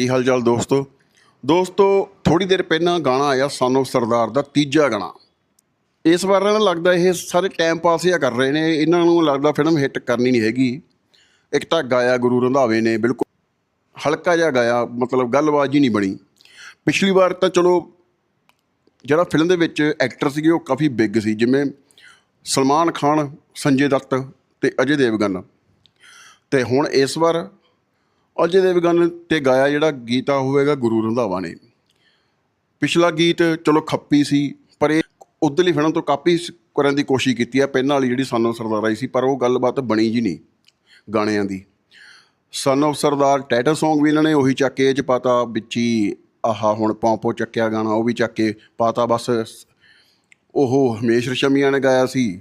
ਕੀ ਹਾਲ ਚਾਲ ਦੋਸਤੋ? ਦੋਸਤੋ ਥੋੜੀ ਦੇਰ ਪਹਿਲਾਂ ਗਾਣਾ ਆਇਆ ਸਾਨੂੰ ਸਰਦਾਰ ਦਾ ਤੀਜਾ ਗਾਣਾ। ਇਸ ਵਾਰ ਇਹਨਾਂ ਨੂੰ ਲੱਗਦਾ ਇਹ ਸਾਰੇ ਟਾਈਮ ਪਾਸ ਹੀ ਕਰ ਰਹੇ ਨੇ, ਇਹਨਾਂ ਨੂੰ ਲੱਗਦਾ ਫਿਲਮ ਹਿੱਟ ਕਰਨੀ ਨਹੀਂ ਹੈਗੀ। ਇੱਕ ਤਾਂ ਗਾਇਆ ਗੁਰੂ ਰੰਧਾਵੇ ਨੇ, ਬਿਲਕੁਲ ਹਲਕਾ ਜਿਹਾ ਗਾਇਆ, ਮਤਲਬ ਗੱਲਬਾਤ ਹੀ ਨਹੀਂ ਬਣੀ। ਪਿਛਲੀ ਵਾਰ ਤਾਂ ਚਲੋ, ਜਿਹੜਾ ਫਿਲਮ ਦੇ ਵਿੱਚ ਐਕਟਰ ਸੀਗੇ, ਉਹ ਕਾਫੀ ਬਿੱਗ ਸੀ, ਜਿਵੇਂ ਸਲਮਾਨ ਖਾਨ, ਸੰਜੇ ਦੱਤ ਤੇ ਅਜੇ ਦੇਵਗਨ। ਤੇ ਹੁਣ ਇਸ ਵਾਰ ਅਜੇ ਦੇਵਗਨ ਤੇ ਗਾਇਆ ਜਿਹੜਾ ਗੀਤਾ ਹੋਵੇਗਾ ਗੁਰੂ ਰੰਧਾਵਾ ਨੇ। ਪਿਛਲਾ ਗੀਤ ਚਲੋ ਖੱਪੀ ਸੀ, ਪਰ ਇਹ ਉਧਰਲੀ ਫਿਲਮ ਤੋਂ ਕਾਪੀ ਕਰਨ ਦੀ ਕੋਸ਼ਿਸ਼ ਕੀਤੀ ਹੈ ਪਹਿਲਾਂ ਵਾਲੀ ਜਿਹੜੀ ਸਾਨੂੰ ਸਰਦਾਰ ਆਈ ਸੀ, ਪਰ ਉਹ ਗੱਲਬਾਤ ਬਣੀ ਜੀ ਨਹੀਂ ਗਾਣਿਆਂ ਦੀ। Son of Sardaar title Song ਵੀ ਇਹਨਾਂ ਨੇ ਉਹੀ ਚੱਕ ਕੇ, ਇਹ ਚ ਪਾਤਾ ਵਿੱਚ ਹੀ ਆਹਾ ਹੁਣ ਪੌਂਪੋ ਚੱਕਿਆ ਗਾਣਾ, ਉਹ ਵੀ ਚੱਕ ਕੇ ਪਾਤਾ ਬਸ। ਉਹ ਹਮੇਸ਼ ਰਸ਼ਮੀਆਂ ਨੇ ਗਾਇਆ ਸੀ।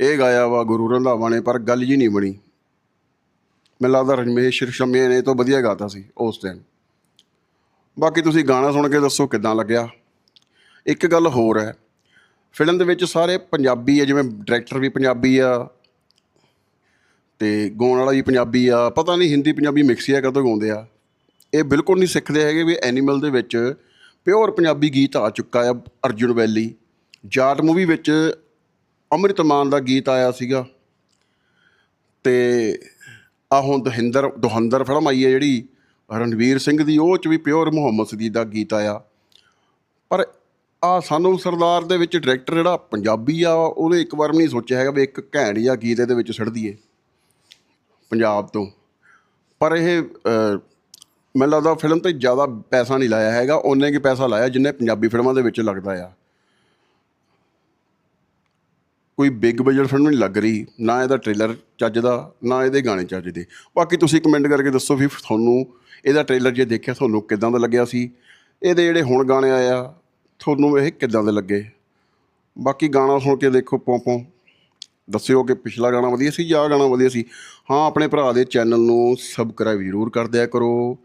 ਇਹ ਗਾਇਆ ਵਾ ਗੁਰੂ ਰੰਧਾਵਾ ਨੇ, ਪਰ ਗੱਲ ਜੀ ਨਹੀਂ ਬਣੀ। ਮੈਨੂੰ ਲੱਗਦਾ ਰਮੇਸ਼ ਰਸ਼ਮੀਆਂ ਨੇ ਇਹ ਤੋਂ ਵਧੀਆ ਗਾਤਾ ਸੀ ਉਸ ਟਾਈਮ ਬਾਕੀ ਤੁਸੀਂ ਗਾਣਾ ਸੁਣ ਕੇ ਦੱਸੋ ਕਿਦਾਂ ਲੱਗਿਆ? ਇੱਕ ਗੱਲ ਹੋਰ ਹੈ, ਫਿਲਮ ਦੇ ਵਿੱਚ ਸਾਰੇ ਪੰਜਾਬੀ ਆ, ਜਿਵੇਂ ਡਾਇਰੈਕਟਰ ਵੀ ਪੰਜਾਬੀ ਆ ਤੇ ਗਾਉਣ ਵਾਲਾ ਵੀ ਪੰਜਾਬੀ ਆ। ਪਤਾ ਨਹੀਂ ਹਿੰਦੀ ਪੰਜਾਬੀ ਮਿਕਸ ਹੀ ਆ, ਕਦੋਂ ਗਾਉਂਦੇ ਆ। ਇਹ ਬਿਲਕੁਲ ਨਹੀਂ ਸਿੱਖਦੇ ਹੈਗੇ ਵੀ ਐਨੀਮਲ ਦੇ ਵਿੱਚ ਪਿਓਰ ਪੰਜਾਬੀ ਗੀਤ ਆ ਚੁੱਕਾ ਆ ਅਰਜੁਨ ਵੈਲੀ। ਜਾਟ ਮੂਵੀ ਵਿੱਚ ਅੰਮ੍ਰਿਤ ਮਾਨ ਦਾ ਗੀਤ ਆਇਆ ਸੀਗਾ ਤੇ ਆ ਹੁਣ ਦਹਿੰਦਰ, ਦੁਹੰਦਰ ਫਿਲਮ ਆਈ ਹੈ ਜਿਹੜੀ ਰਣਵੀਰ ਸਿੰਘ ਦੀ, ਉਹ ਚ ਵੀ ਪਿਓਰ ਮੁਹੰਮਦ ਸਦੀਕ ਦਾ ਗੀਤ ਆਇਆ। ਪਰ ਆ ਸਾਨੂੰ ਸਰਦਾਰ ਦੇ ਵਿੱਚ ਡਾਇਰੈਕਟਰ ਜਿਹੜਾ ਪੰਜਾਬੀ ਆ, ਉਹਨੇ ਇੱਕ ਵਾਰ ਵੀ ਨਹੀਂ ਸੋਚਿਆ ਹੈਗਾ ਵੀ ਇੱਕ ਘੈਂਟ ਜਾਂ ਗੀਤ ਇਹਦੇ ਵਿੱਚ ਛੱਡ ਦਈਏ, ਪੰਜਾਬ ਤੋਂ। ਪਰ ਇਹ ਮੈਨੂੰ ਲੱਗਦਾ ਫਿਲਮ ਤੇ ਜ਼ਿਆਦਾ ਪੈਸਾ ਨਹੀਂ ਲਾਇਆ ਹੈਗਾ, ਓਨੇ ਕੀ ਪੈਸਾ ਲਾਇਆ ਜਿੰਨੇ ਪੰਜਾਬੀ ਫਿਲਮਾਂ ਦੇ ਵਿੱਚ ਲੱਗਦਾ ਆ। ਕੋਈ ਬਿਗ ਬਜਟ ਫਿਲਮ ਨਹੀਂ ਲੱਗ ਰਹੀ, ਨਾ ਇਹਦਾ ਟ੍ਰੇਲਰ ਚੱਜ ਦਾ ਨਾ ਇਹਦੇ ਗਾਣੇ ਚੱਜ ਦੇ ਬਾਕੀ ਤੁਸੀਂ ਕਮੈਂਟ ਕਰਕੇ ਦੱਸੋ ਵੀ ਤੁਹਾਨੂੰ ਇਹਦਾ ਟ੍ਰੇਲਰ ਜੇ ਦੇਖਿਆ, ਤੁਹਾਨੂੰ ਕਿਦਾਂ ਦਾ ਲੱਗਿਆ ਸੀ? ਇਹਦੇ ਜਿਹੜੇ ਹੁਣ ਗਾਣੇ ਆਏ ਆ, ਤੁਹਾਨੂੰ ਇਹ ਕਿਦਾਂ ਦੇ ਲੱਗੇ? ਬਾਕੀ ਗਾਣਾ ਸੁਣ ਕੇ ਦੇਖੋ ਪੋਂ ਪੋਂ। ਦੱਸਿਓ ਕਿ ਪਿਛਲਾ ਗਾਣਾ ਵਧੀਆ ਸੀ ਜਾਂ ਗਾਣਾ ਵਧੀਆ ਸੀ? ਹਾਂ, ਆਪਣੇ ਭਰਾ ਦੇ ਚੈਨਲ ਨੂੰ ਸਬਸਕ੍ਰਾਈਬ ਜ਼ਰੂਰ ਕਰ ਦਿਆ ਕਰੋ।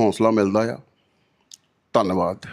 ਹੌਸਲਾ ਮਿਲਦਾ ਆ। ਧੰਨਵਾਦ।